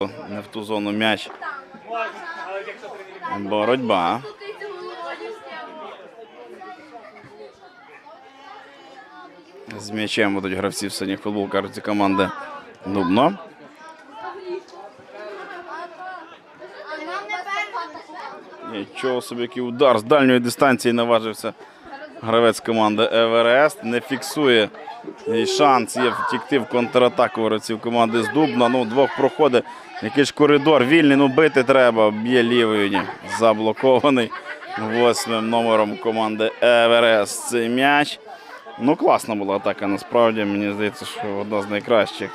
Не в ту зону м'яч. Боротьба. З м'ячем будуть гравці в синіх футболках команди Дубно. Нічого собі який удар з дальньої дистанції наважився гравець команди Еверест. Не фіксує і шанс є втікти в контратаку гравців команди з Дубна. Ну, двох проходить. Якийсь коридор вільний, ну бити треба. Б'є лівою. Ні. Заблокований восьмим номером команди Еверест. Цей м'яч. Ну, класна була атака, насправді. Мені здається, що одна з найкращих.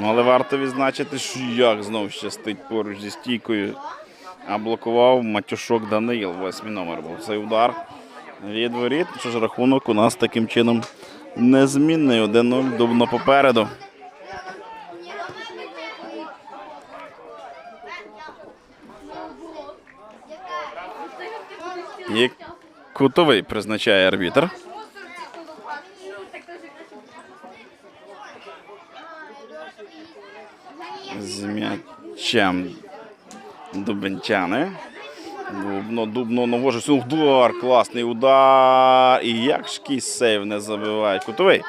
Ну, але варто відзначити, що як знов щастить поруч зі стійкою. А блокував Матюшок Даниїл. Восьмий номер був цей удар від воріт. Що ж рахунок у нас таким чином незмінний. 1-0 дубно попереду. І кутовий призначає арбітр. З м'ячем дубенчани. Дубно, дубно, навожився удар, класний удар. І як ж кісь сейв не забиває. Кутовий.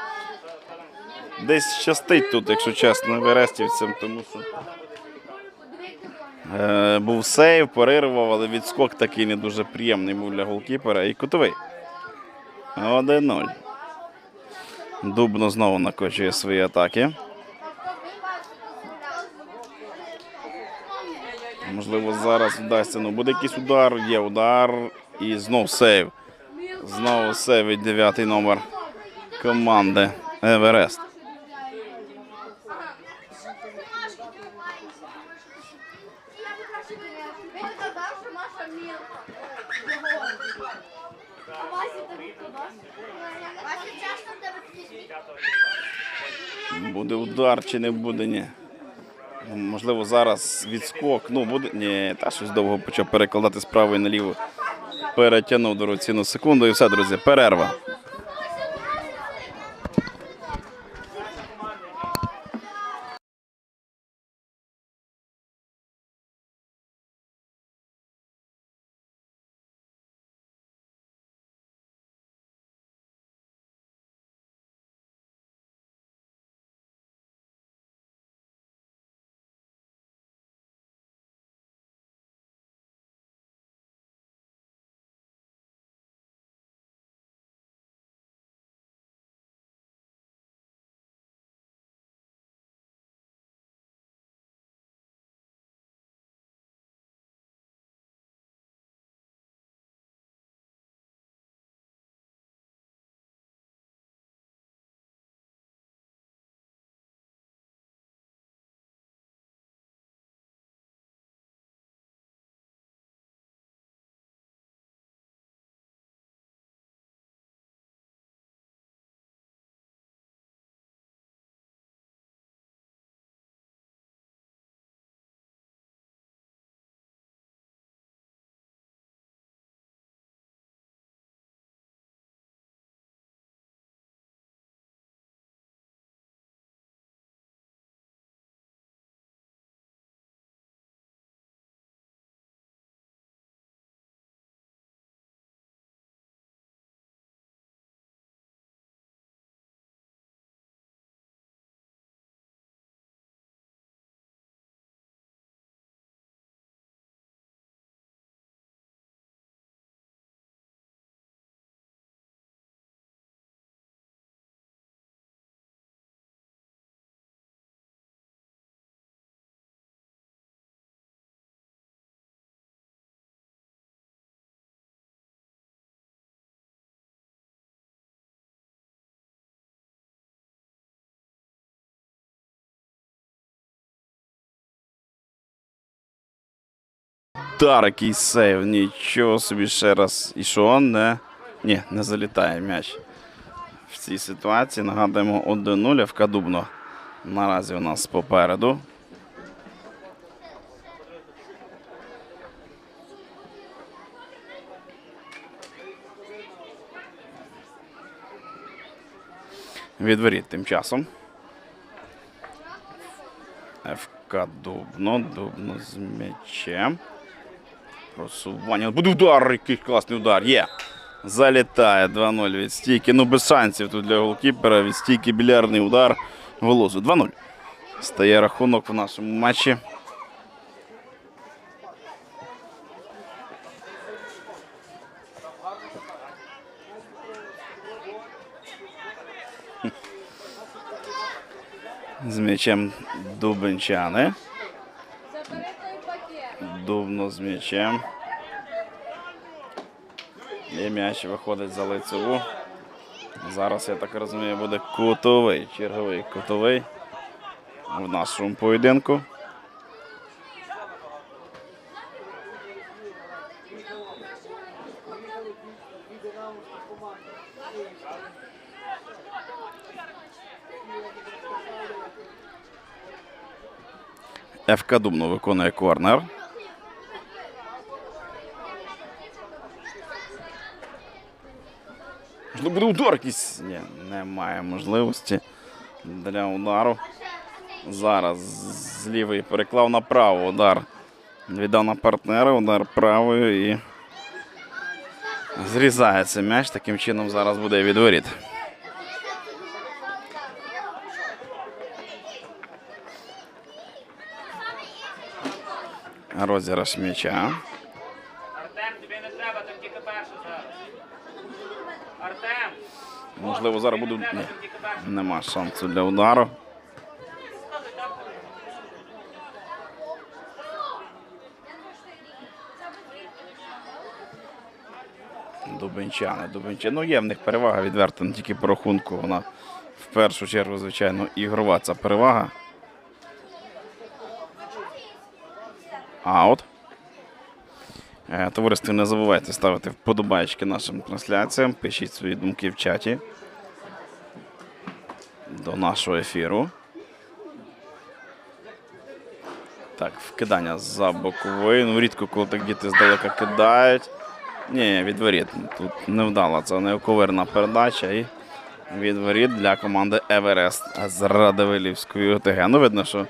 Десь щастить тут, якщо чесно, верестівцям, тому що е, був сейв, перервав, але відскок такий не дуже приємний був для голкіпера. І кутовий. 1-0. Дубно знову накочує свої атаки. Можливо, зараз вдасться. Ну, буде якийсь удар, є удар. І знов сейв. Знову сейв від дев'ятий номер команди Еверест. Буде удар чи не буде, ні. Можливо, зараз відскок. Ну, буде. Ні, та щось довго почав перекладати з правої наліво. Перетягнув дорогоцінну секунду і все, друзі, перерва. Удар, який сейв. Нічого собі ще раз. І що? Не. Ні, не залітає м'яч. В цій ситуації нагадуємо 1-0 ФК Дубно. Наразі у нас попереду. Відворіт тим часом. ФК Дубно. Дубно з м'ячем. Просування. Буде удар, який класний удар. Є. Залітає 2-0 від стійки. Ну, без шансів тут для голкіпера. Від стійки білярний удар голосу. 2-0. Стає рахунок в нашому матчі. З м'ячем дубенчани. Дубно з м'ячем. І м'яч виходить за лицеву. Зараз, я так розумію, буде кутовий, черговий кутовий в нашому поєдинку. ФК Дубно виконує корнер. Буде удар якийсь. Ні, немає можливості для удару. Зараз з лівої переклав направо удар. Віддав на партнера, удар правою і зрізається м'яч. Таким чином зараз буде відворіт. Розіграш м'яча. Артем, тобі не треба, там тільки перше зараз. Артем! Можливо, зараз буде. Ні, нема шансу для удару. Дубенчани, Дубенчани. Ну, є в них перевага відверто, не тільки по рахунку. Вона в першу чергу, звичайно, ігрова ця перевага. Аут. Е, Товариство, не забувайте ставити вподобайки нашим трансляціям. Пишіть свої думки в чаті до нашого ефіру. Так, вкидання за боковий. Ну, рідко, коли так діти здалека кидають. Ні, відворіт. Тут невдала це неоковирна передача і відворіт для команди Еверест з Радивилівської ОТГ. Ну, видно, що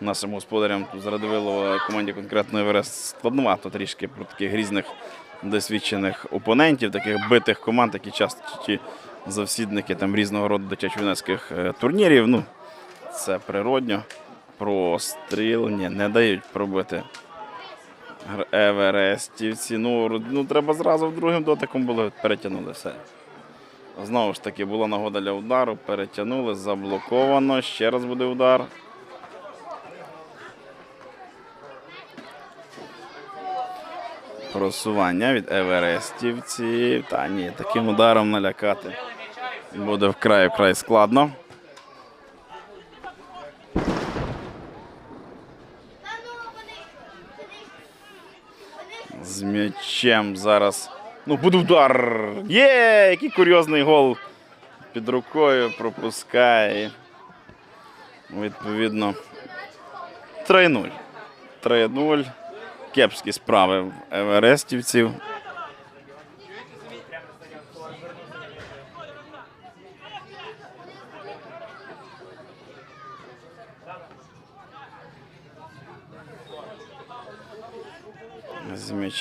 нашим господарям тут з Радивилова команді конкретно Еверест складновато трішки про таких різних досвідчених опонентів, таких битих команд, які часто завсідники там різного роду дитячо-юнацьких е, турнірів. Ну, це природньо. Простріл, ні, не дають пробити Еверестівці. Ну, ну, треба зразу другим дотиком було перетягнули все. Знову ж таки, була нагода для удару, перетягнули, заблоковано. Ще раз буде удар. Просування від Еверестівців. Та ні, таким ударом налякати буде вкрай вкрай складно. З м'ячем зараз. Ну, буде удар. Є! Який курйозний гол. Під рукою пропускає. Відповідно. 3-0. 3-0. Кепські справи в Еверестівців.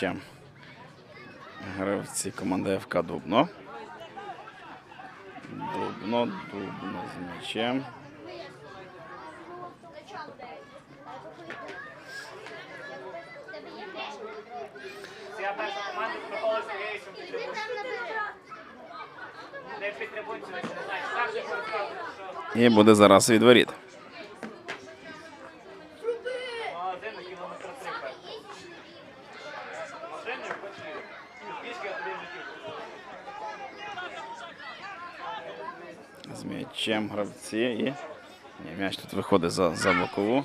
З. Гравці команди ФК Дубно. Дубно, Дубно з м'ячем. І буде зараз відворіт. Гравці і. Ні, м'яч тут виходить за, за бокову.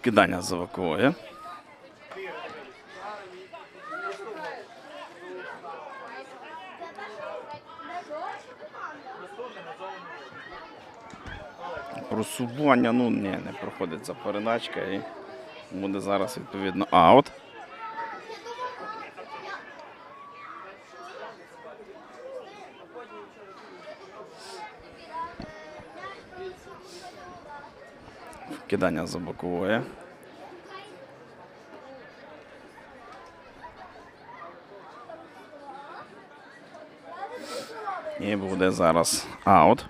Кидання за боковою. Просування, ну ні, не проходить ця передачка і буде зараз відповідно аут. Кидання за бокової. І буде зараз аут.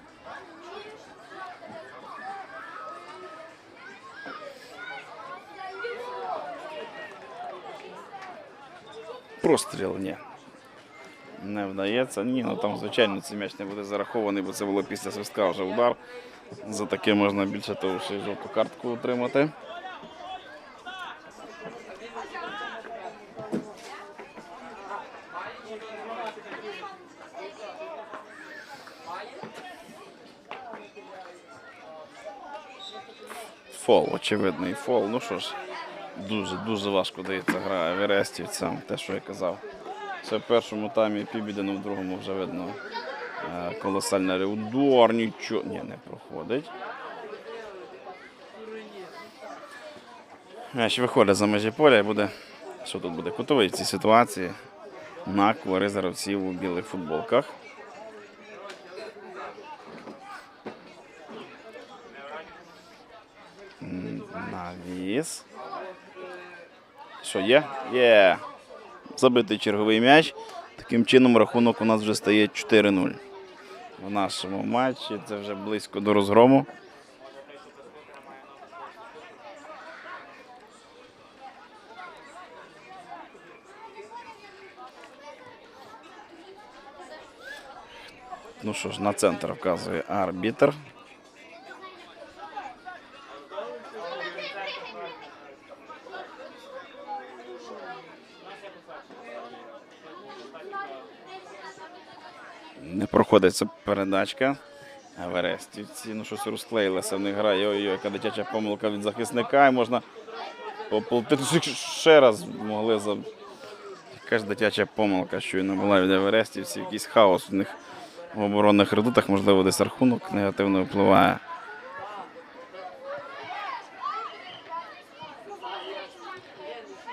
Простріл ні. Не вдається. Ні, ну там, звичайно, цей м'яч не буде зарахований, бо це було після свистка вже удар. За таке можна більше того, й жовту картку отримати. Фол, очевидний фол. Ну що ж, дуже дуже важко дається гра Еверестівцям, те, що я казав. Це в першому таймі півбідено, в другому вже видно е, колосальний удар, нічого. Ні, не проходить. М'яч виходить за межі поля і буде. Що тут буде? Кутовий в цій ситуації на користь гравців у білих футболках. Навіс. Що є? Є. Забитий черговий м'яч. Таким чином рахунок у нас вже стає 4-0. В нашому матчі це вже близько до розгрому. Ну що ж, на центр вказує арбітр. Не проходить ця передачка. Верестівці, ну щось розклеїлася в них гра. Ой-ой, яка дитяча помилка від захисника. І можна поплатити ще раз могли за. Яка ж дитяча помилка, щойно була від Еверестівців, якийсь хаос у них в оборонних редутах, можливо, десь рахунок негативно впливає.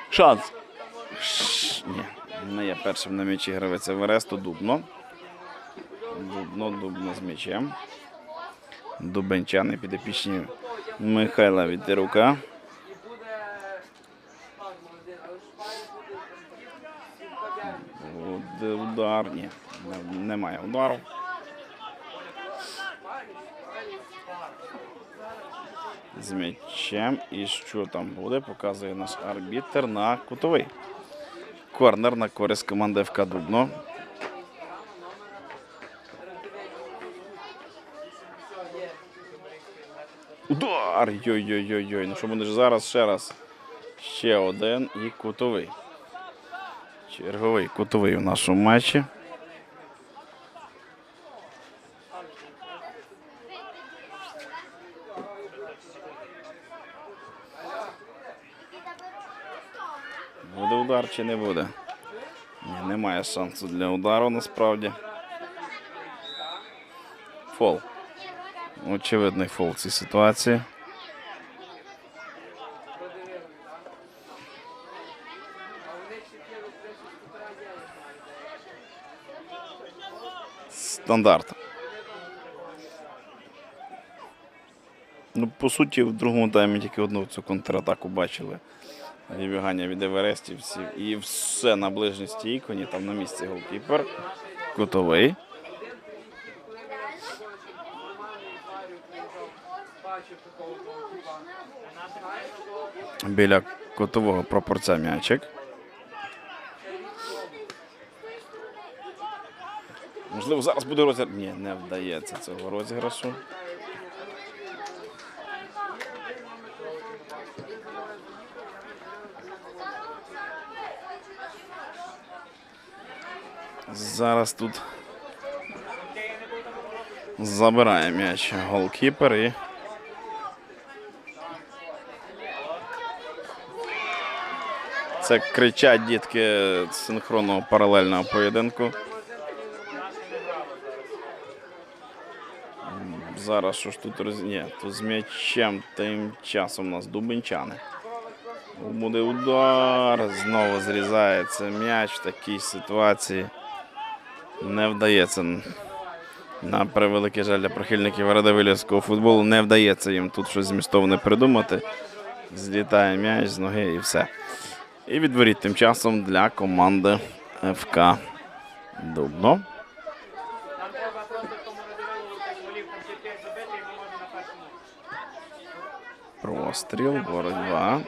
Шанс. Ш- Ні, не є першим на м'ячі гравець Евересту Дубно. Дубно, Дубно з м'ячем. Дубенчани підопічні Михайла Вітерука. Удар. Ні, не- немає удару. З м'ячем. І що там буде, показує наш арбітер на кутовий. Корнер на користь команди ФК Дубно. Удар! Йой-йой-йой-йой. Ну що буде ж зараз ще раз. Ще один і кутовий. Черговий кутовий в нашому матчі. Буде удар чи не буде? Ні, немає шансу для удару насправді. Фол. Очевидний фол в цій ситуації. Стандарт. Ну, по суті, в другому таймі тільки одну цю контратаку бачили. Вибігання від Еверестівців. І все на ближній стійку, там на місці голкіпер. Готовий. Біля котового пропорця м'ячик. Можливо, зараз буде розіграш. Ні, не вдається цього розіграшу. Зараз тут забирає м'яч голкіпер і. Це кричать дітки синхронного паралельного поєдинку. Зараз що ж тут роз... Ні, тут з м'ячем тим часом у нас дубенчани. Буде удар. Знову зрізається м'яч в такій ситуації. Не вдається. На превеликий жаль для прихильників радовилівського футболу не вдається їм тут щось змістовне придумати. Злітає м'яч з ноги і все. І відворіт тим часом для команди ФК Дубно. Простріл, боротьба.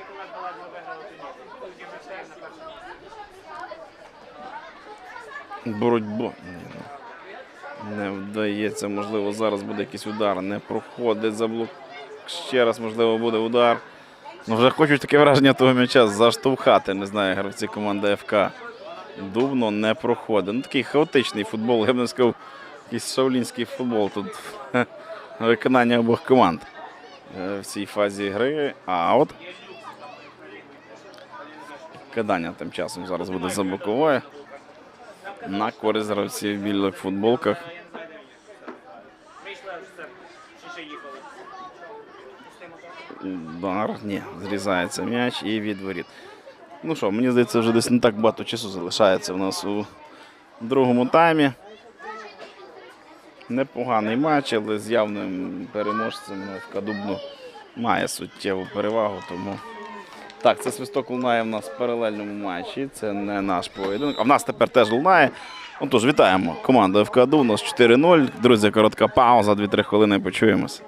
Боротьбу. Ну. Не вдається. Можливо, зараз буде якийсь удар. Не проходить заблок. Ще раз, можливо, буде удар. Ну, вже хочуть таке враження того м'яча заштовхати. Не знаю, гравці команди ФК. Дубно не проходить. Ну, такий хаотичний футбол. Я б не сказав, якийсь шаулінський футбол. Тут виконання обох команд е, в цій фазі гри. Аут. Кидання тим часом зараз буде за боковою. На користь гравців в білих футболках. Вийшли з цим, чи ще їхали. Удар. Ні, зрізається м'яч і відворіт. Ну що, мені здається, вже десь не так багато часу залишається в нас у другому таймі. Непоганий матч, але з явним переможцем ФК Дубно має суттєву перевагу. Тому так, це свисток лунає в нас в паралельному матчі. Це не наш поєдинок. А в нас тепер теж лунає. Отож, вітаємо команду ФК Дубно з 4-0. Друзі, коротка пауза, 2-3 хвилини почуємося.